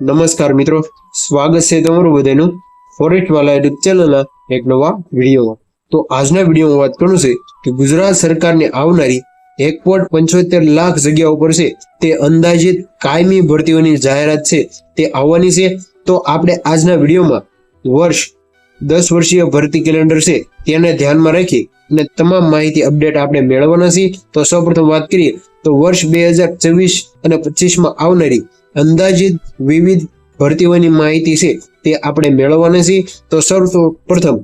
નમસ્કાર મિત્રો, સ્વાગત છે તમારું બધાનું ફોરેસ્ટ વાલા ચેનલના એક નવા વિડીયોમાં. તો આજના વિડીયોમાં વાત કરું છે કે ગુજરાત સરકારની આવનારી એક પોઈન્ટ પંચોતેર લાખ જગ્યા ઉપર છે, તે અંદાજિત કાયમી ભરતીઓની જાહેરાત છે, તે આવવાની છે. તો આપણે આજના વિડીયોમાં વર્ષ, દસ વર્ષીય ભરતી કેલેન્ડર છે, તેને ધ્યાનમાં રાખી અને તમામ માહિતી અપડેટ આપણે મેળવવાના છીએ. તો સૌપ્રથમ વાત કરીએ તો વર્ષ બે હજાર ચોવીસ અને પચીસમાં આવનારી અંદાજિત વિવિધ ભરતીઓની માહિતી છે તે આપણે મેળવવાની છે તો સૌ પ્રથમ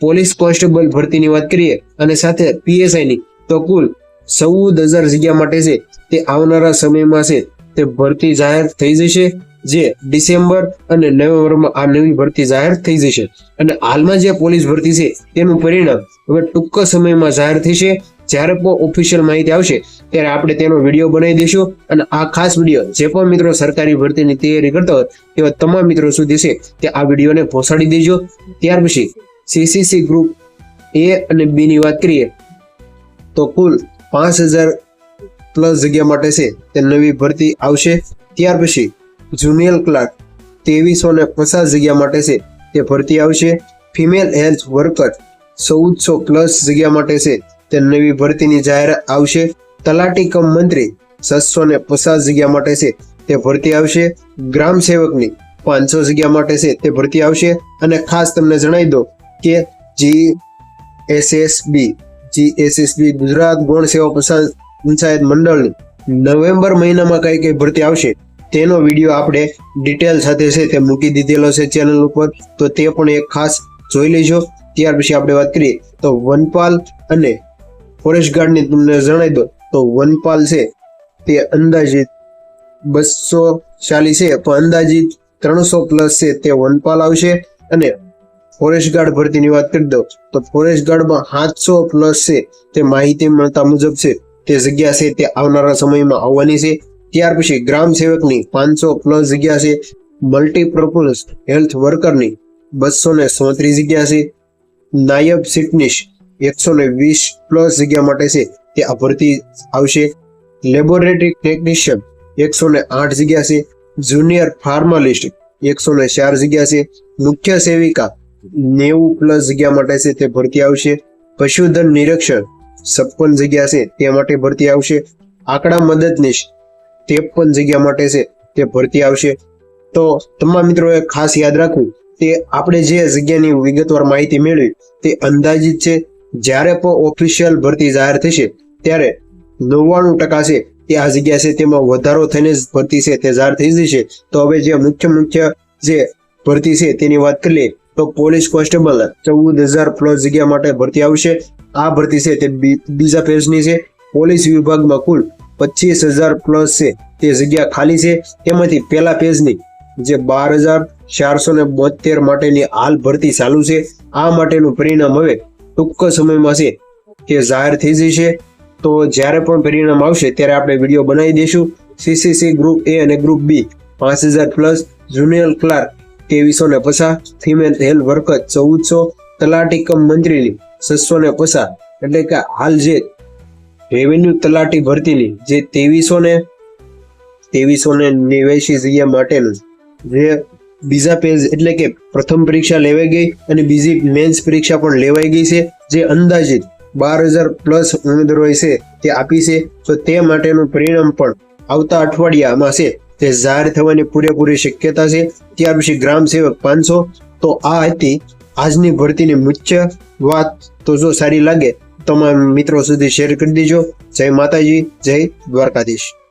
પોલીસ કોન્સ્ટેબલ ભરતીની વાત કરીએ અને સાથે પીએસઆઈની. તો કુલ ચૌદ હજાર જગ્યા માટે છે તે આવનારા સમયમાં છે તે ભરતી જાહેર થઈ જશે, જે ડિસેમ્બર અને નવેમ્બરમાં આ નવી ભરતી જાહેર થઈ જશે. અને હાલમાં જે પોલીસ ભરતી છે તેનું પરિણામ હવે ટૂંક સમયમાં જાહેર થશે. જ્યારે પણ ઓફિશિયલ માહિતી આવશે, ત્યારે આપણે તેનો વીડિયો બનાવી દઈશું અને આ ખાસ વીડિયો જે પણ મિત્રો સરકારી ભરતીની તૈયારી કરતા હોય, તેવા તમામ મિત્રો સુધી છે, તે આ વિડીયોને પહોંચાડી દેજો. ત્યાર પછી સીસીસી ગ્રુપ એ અને બી ની વાત કરીએ, તો કુલ પાંચ હજાર પ્લસ જગ્યા માટે છે, તે નવી ભરતી આવશે. ત્યાર પછી જુનિયર ક્લાર્ક ત્રેવીસો ને પચાસ જગ્યા માટે છે, તે ભરતી આવશે. ફિમેલ હેલ્થ વર્કર ચૌદસો પ્લસ જગ્યા માટે છે તે નવી ભરતીની જાહેરાત આવશે. તલાટી કમ મંત્રી છસો ને પચાસ જગ્યા માટે છે તે ભરતી આવશે. ગ્રામ સેવકની પાંચસો જગ્યા માટે છે તે ભરતી આવશે. અને ખાસ તમને જણાવી દો કે G SSB G SSB Gujarat ગૌણ સેવા પંચાયત મંડળની નવેમ્બર મહિનામાં કઈ કઈ ભરતી આવશે તેનો વીડિયો આપણે ડિટેલ સાથે છે તે મૂકી દીધેલો છે ચેનલ ઉપર. તો તે પણ એક ખાસ જોઈ લેજો. ત્યાર પછી આપણે વાત કરીએ તો વનપાલ અને ફોરેસ્ટ ગાર્ડની તમને જણાવી દો તો વનપાલ છે, તે અંદાજિત બસો ચાલીસ છે પણ અંદાજિત ત્રણસો પ્લસ છે, તે વનપાલ આવશે. અને ફોરેસ્ટ ગાર્ડ ભરતીની વાત કરી દો તો ફોરેસ્ટ ગાર્ડમાં સાતસો પ્લસ છે, તે માહિતી મળતા મુજબ છે, તે જગ્યા છે, તે આવનારા સમયમાં આવવાની છે. ત્યાર પછી ગ્રામ સેવકની પાંચસો પ્લસ જગ્યા છે, મલ્ટીપર્પઝ હેલ્થ વર્કરની બસો ને સોત્રીસ જગ્યા છે. નાયબ સિટનીશ એકસો ને વીસ પ્લસ જગ્યા માટે છે તે આ ભરતી આવશે. લેબોરેટરી ટેકનિશિયન એકસો ને આઠ જગ્યા છે. જુનિયર ફાર્માલિસ્ટ એકસો ને ચાર જગ્યા છે. મુખ્ય સેવિકા નેવું પ્લસ જગ્યા માટે છે તે ભરતી આવશે. પશુધન નિરીક્ષણ છપ્પન જગ્યા છે તે માટે ભરતી આવશે. આંકડા મદદનીશ ત્રેપન જગ્યા માટે છે તે ભરતી આવશે. તો તમામ મિત્રોએ ખાસ યાદ રાખવું, તે આપણે જે જગ્યાની વિગતવાર માહિતી મેળવી, તે અંદાજિત છે જ્યારે પણ ઓફિશિયલ ભરતી જાહેર થશે, ત્યારે નવ્વાણું ટકા છે તે આ જગ્યા છે તેમાં વધારો થઈને ભરતી છે, તે જાહેર થઈ જશે. તો હવે જે મુખ્ય મુખ્ય જે ભરતી છે તેની વાત કરીએ તો પોલીસ કોન્સ્ટેબલ ચૌદ હજાર પ્લસ જગ્યા માટે ભરતી આવશે. આ ભરતી છે તે બીજા ફેઝની છે. પોલીસ વિભાગમાં કુલ પચીસ હજાર પ્લસ છે તે જગ્યા ખાલી છે. તેમાંથી પહેલા ફેઝની જે બાર હજાર ચારસો ને બોતેર માટેની હાલ ભરતી ચાલુ છે. આ માટેનું પરિણામ હવે ટૂંક સમયમાં છે તે જાહેર થઈ જશે. તો જ્યારે પણ પરિણામ આવશે ત્યારે આપણે વીડિયો બનાવી દઈશું. સીસીસી ગ્રુપ એ અને ગ્રુપ બી પાંચ હજાર પ્લસ જુનિયર ક્લાર્ક ત્રેવીસો ને પચાસ ફિમેલ હેલ્થ વર્કર ચૌદસો, તલાટી કમ મંત્રીની છસો ને પચાસ, એટલે કે હાલ જે રેવન્યુ તલાટી ભરતીની જે ત્રેવીસો ને ત્રેવીસો ને નેવ્યાસી જગ્યા માટેનું જે બીજા પેજ એટલે કે પ્રથમ પરીક્ષા લેવાઈ ગઈ અને બીજી મેન્સ પરીક્ષા પણ લેવાઈ ગઈ છે, જે અંદાજિત બાર હજાર પ્લસ ઉમેદવારોએ છે તે આપી છે. તો તે માટેનું પરિણામ પણ આવતા અઠવાડિયામાં છે. તે જાહેર થવાની પૂરેપૂરી શક્યતા છે. ત્યાર પછી ગ્રામ સેવક પાંચસો. તો આ હતી આજની ભરતીની મુખ્ય વાત. તો જો સારી લાગે તમામ મિત્રો સુધી શેર કરી દેજો. જય માતાજી, જય દ્વારકાધીશ.